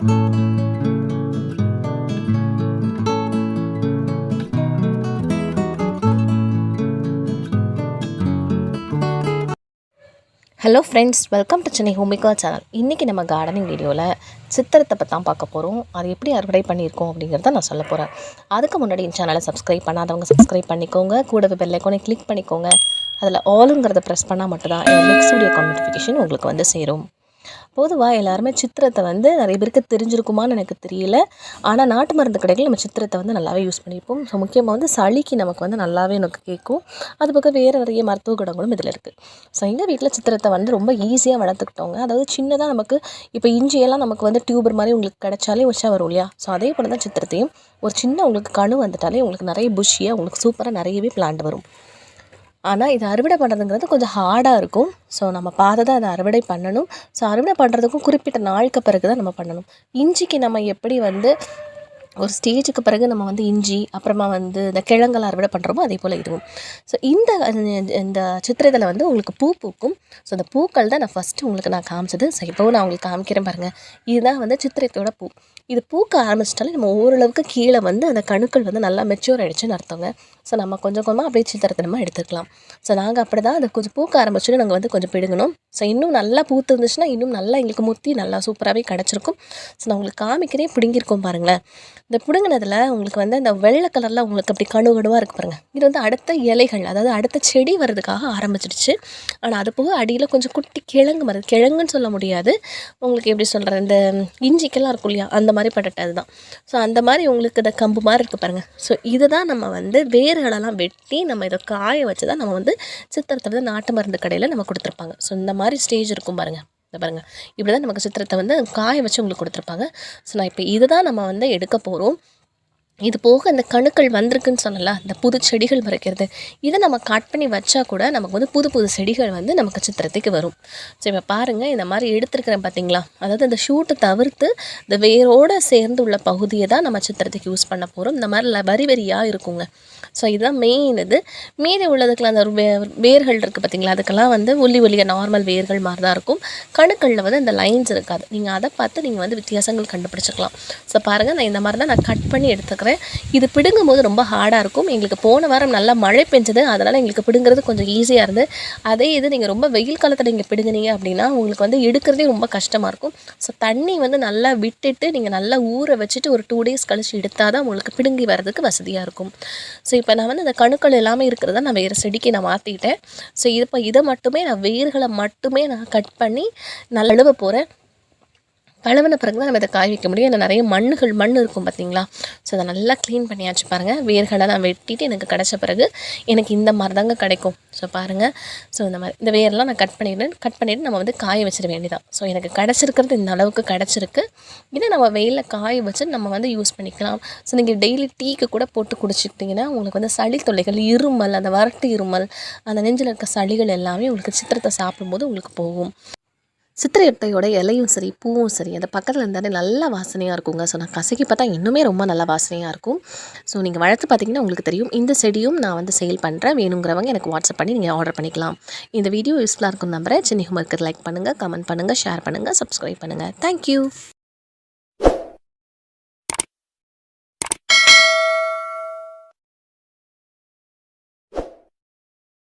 Hello friends welcome to Chennai Homika channel இன்றைக்கி நம்ம gardening வீடியோவில் சித்திரத்தை பற்றி தான் பார்க்க போகிறோம் அது எப்படி அறுவடை பண்ணியிருக்கோம் அப்படிங்கிறத நான் சொல்ல போகிறேன் அதுக்கு முன்னாடி என் சேனலை சப்ஸ்கிரைப் பண்ணாதவங்க சப்ஸ்கிரைப் பண்ணிக்கோங்க. கூடவே பெல் கிளிக் பண்ணிக்கோங்க. அதில் ஆலுங்கிறத ப்ரெஸ் பண்ணால் மட்டும்தான் என் நெக்ஸ்ட் வீடியோ நோட்டிஃபிகேஷன் உங்களுக்கு வந்து சேரும். பொதுவாக எல்லாருமே சித்திரத்தை வந்து நிறைய பேருக்கு தெரிஞ்சிருக்குமான்னு எனக்கு தெரியல. ஆனால் நாட்டு மருந்து கடைகள் நம்ம சித்திரத்தை வந்து நல்லாவே யூஸ் பண்ணியிருப்போம் ஸோ முக்கியமாக வந்து சளிக்கு நமக்கு வந்து நல்லாவே எனக்கு கேட்கும். அது பக்கம் வேறு நிறைய மருத்துவ குணங்களும் இதில் இருக்குது ஸோ எங்கள் வீட்டில் சித்திரத்தை வந்து ரொம்ப ஈஸியாக வளர்த்துக்கிட்டோங்க அதாவது சின்னதாக நமக்கு இப்போ இஞ்சியெல்லாம் நமக்கு வந்து டியூபர் மாதிரி உங்களுக்கு கிடைச்சாலே வச்சா வரும் இல்லையா? ஸோ அதே போல் தான் சித்திரத்தையும் ஒரு சின்ன உங்களுக்கு கணு வந்துட்டாலே உங்களுக்கு நிறைய புஷியாக உங்களுக்கு சூப்பராக நிறையவே பிளான்ட் வரும். ஆனால் இது அறுவடை பண்ணுறதுங்கிறது கொஞ்சம் ஹார்டாக இருக்கும். ஸோ நம்ம பார்த்து தான் அதை அறுவடை பண்ணணும். ஸோ அறுவடை பண்ணுறதுக்கும் குறிப்பிட்ட நாளுக்கு பிறகு தான் நம்ம பண்ணணும். இஞ்சிக்கு நம்ம எப்படி வந்து ஒரு ஸ்டேஜுக்கு பிறகு நம்ம வந்து இஞ்சி அப்புறமா வந்து இந்த கிழங்கெல்லாம் அறுவடை பண்ணுறோமோ அதே போல் இதுவும். ஸோ இந்த இந்த சித்திரத்தில் வந்து உங்களுக்கு பூ பூக்கும். ஸோ அந்த பூக்கள் தான் நான் ஃபஸ்ட்டு உங்களுக்கு நான் காமிச்சது. ஸோ இப்போவும் நான் உங்களுக்கு காமிக்கிறேன் பாருங்கள் இதுதான் வந்து சித்திரத்தோட பூ. இது பூக்க ஆரம்பிச்சிட்டாலே நம்ம ஓரளவுக்கு கீழே வந்து அந்த கணுக்கள் வந்து நல்லா மெச்சூர் ஆகிடுச்சுன்னு அர்த்தங்க. ஸோ நம்ம கொஞ்சம் கொஞ்சமாக அப்படியே சித்திரத்தனமாக எடுத்துக்கலாம். ஸோ நாங்கள் அப்படி தான் அதை கொஞ்சம் பூக்க ஆரம்பிச்சோன்னு நாங்கள் வந்து கொஞ்சம் பிடுங்கணும் ஸோ இன்னும் நல்லா பூத்து இருந்துச்சுன்னா இன்னும் நல்லா எங்களுக்கு முத்தி நல்லா சூப்பராகவே கிடச்சிருக்கும். ஸோ நான் உங்களுக்கு காமிக்கிறேன். பிடுங்கியிருக்கோம் பாருங்களேன். இந்த பிடுங்கினதில் உங்களுக்கு வந்து அந்த வெள்ளை கலரில் உங்களுக்கு அப்படி கணு கணுவாக இருக்குது பாருங்கள் இது வந்து அடுத்த இலைகள் அதாவது அடுத்த செடி வர்றதுக்காக ஆரம்பிச்சிடுச்சு. ஆனால் அது போக அடியில் கொஞ்சம் குட்டி கிழங்கு மருந்து கிழங்குன்னு சொல்ல முடியாது. உங்களுக்கு எப்படி சொல்கிறது இந்த இஞ்சிக்கெல்லாம் இருக்கும் இல்லையா அந்த மாதிரி பட்டது தான் ஸோ அந்த மாதிரி உங்களுக்கு இந்த கம்பு மாதிரி இருக்குது பாருங்கள் ஸோ இதை தான் நம்ம வந்து வேர்களெல்லாம் வெட்டி நம்ம இதை காய வச்சு தான் நம்ம வந்து சித்திரத்தை வந்து நாட்டு மருந்து கடையில் நம்ம கொடுத்துருப்பாங்க. ஸோ இந்த மாதிரி ஸ்டேஜ் இருக்கும் பாருங்கள் இந்த பாருங்கள் இப்படி தான் நமக்கு சித்திரத்தை வந்து காய வச்சு உங்களுக்கு கொடுத்துருப்பாங்க. ஸோ நான் இப்போ இதை தான் நம்ம வந்து எடுக்க போகிறோம் இது போக இந்த கணுக்கள் வந்திருக்குன்னு சொன்னல இந்த புது செடிகள் மறைக்கிறது இதை நம்ம கட் பண்ணி வச்சா கூட நமக்கு வந்து புது புது செடிகள் வந்து நமக்கு சித்திரத்துக்கு வரும். ஸோ இப்போ பாருங்கள் இந்த மாதிரி எடுத்துருக்கிறேன் பார்த்தீங்களா அதாவது இந்த ஷூட்டை தவிர்த்து இந்த வேரோடு சேர்ந்து உள்ள பகுதியை தான் நம்ம சித்திரத்துக்கு யூஸ் பண்ண போகிறோம் இந்த மாதிரி வரி வரியாக இருக்குங்க. ஸோ இதுதான் மெயின் இது. மீதி உள்ளதுக்கெலாம் அந்த வே வேர்கள் இருக்குது பார்த்தீங்களா அதுக்கெல்லாம் வந்து ஒல்லி ஒல்லிய நார்மல் வேர்கள் மாதிரி தான் இருக்கும். கணுக்களில் வந்து அந்த லைன்ஸ் இருக்காது. நீங்கள் அதை பார்த்து நீங்கள் வந்து வித்தியாசங்கள் கண்டுபிடிச்சிக்கலாம். ஸோ பாருங்கள் நான் இந்த மாதிரி தான் நான் கட் பண்ணி எடுத்துக்கிறேன் பண்ணுறேன் இது பிடுங்கும் போது ரொம்ப ஹார்டாக இருக்கும். எங்களுக்கு போன வாரம் நல்லா மழை பெஞ்சது. அதனால் எங்களுக்கு பிடுங்கிறது கொஞ்சம் ஈஸியாக இருந்து அதே இது நீங்கள் ரொம்ப வெயில் காலத்தில் நீங்கள் பிடுங்கினீங்க அப்படின்னா உங்களுக்கு வந்து எடுக்கிறதே ரொம்ப கஷ்டமாக இருக்கும். ஸோ தண்ணி வந்து நல்லா விட்டுட்டு நீங்கள் நல்லா ஊற வச்சுட்டு ஒரு டூ டேஸ் கழிச்சு எடுத்தால் தான் உங்களுக்கு பிடுங்கி வரதுக்கு வசதியாக இருக்கும். ஸோ இப்போ நான் வந்து அந்த கணுக்கள் எல்லாமே இருக்கிறத நான் வேறு செடிக்கு நான் மாற்றிட்டேன் ஸோ இது இப்போ இதை மட்டுமே நான் வேர்களை மட்டுமே நான் கட் பண்ணி நல்லா அழுவ போகிறேன் கழுவின பிறகு தான் நம்ம இதை காய வைக்க முடியும். ஏன்னா நிறைய மண்ணுகள் மண் இருக்கும் பார்த்தீங்களா? ஸோ அதை நல்லா க்ளீன் பண்ணியாச்சு பாருங்கள் வேர்களை நான் வெட்டிட்டு எனக்கு கிடச்ச பிறகு எனக்கு இந்த மாதிரி தாங்க கிடைக்கும். ஸோ பாருங்கள் ஸோ இந்த மாதிரி இந்த வேரெல்லாம் நான் கட் பண்ணிடுறேன். கட் பண்ணிவிட்டு நம்ம வந்து காய வச்சிட வேண்டியதான் ஸோ எனக்கு கிடச்சிருக்கிறது இந்த அளவுக்கு கிடச்சிருக்கு. இதை நம்ம வெயிலில் காய வச்சு நம்ம வந்து யூஸ் பண்ணிக்கலாம். ஸோ நீங்கள் டெய்லி டீக்கு கூட போட்டு குடிச்சிட்டிங்கன்னா உங்களுக்கு வந்து சளி தொல்லைகள் இருமல் அந்த வறட்டு இருமல் அந்த நெஞ்சில் இருக்க சளிகள் எல்லாமே உங்களுக்கு சித்திரத்தை சாப்பிடும்போது உங்களுக்கு போகும். சித்திரையட்டையோட இலையும் சரி பூவும் சரி அந்த பக்கத்தில் இருந்தாலே நல்லா வாசனையாக இருக்குங்க. ஸோ நான் கசக்கி பார்த்தா இன்னுமே ரொம்ப நல்லா வாசனையாக இருக்கும். ஸோ நீங்கள் வளர்த்து பார்த்தீங்கன்னா உங்களுக்கு தெரியும். இந்த செடியும் நான் வந்து சேல் பண்ணுறேன் வேணுங்கிறவங்க எனக்கு வாட்ஸ்அப் பண்ணி நீங்கள் ஆர்டர் பண்ணிக்கலாம். இந்த வீடியோ யூஸ்ஃபுல்லாக இருக்கும் நம்புறேன். சின்ன ஹோம்ஒர்க்கு லைக் பண்ணுங்கள் கமெண்ட் பண்ணுங்கள் ஷேர் பண்ணுங்கள் சப்ஸ்கிரைப் பண்ணுங்கள் தேங்க்யூ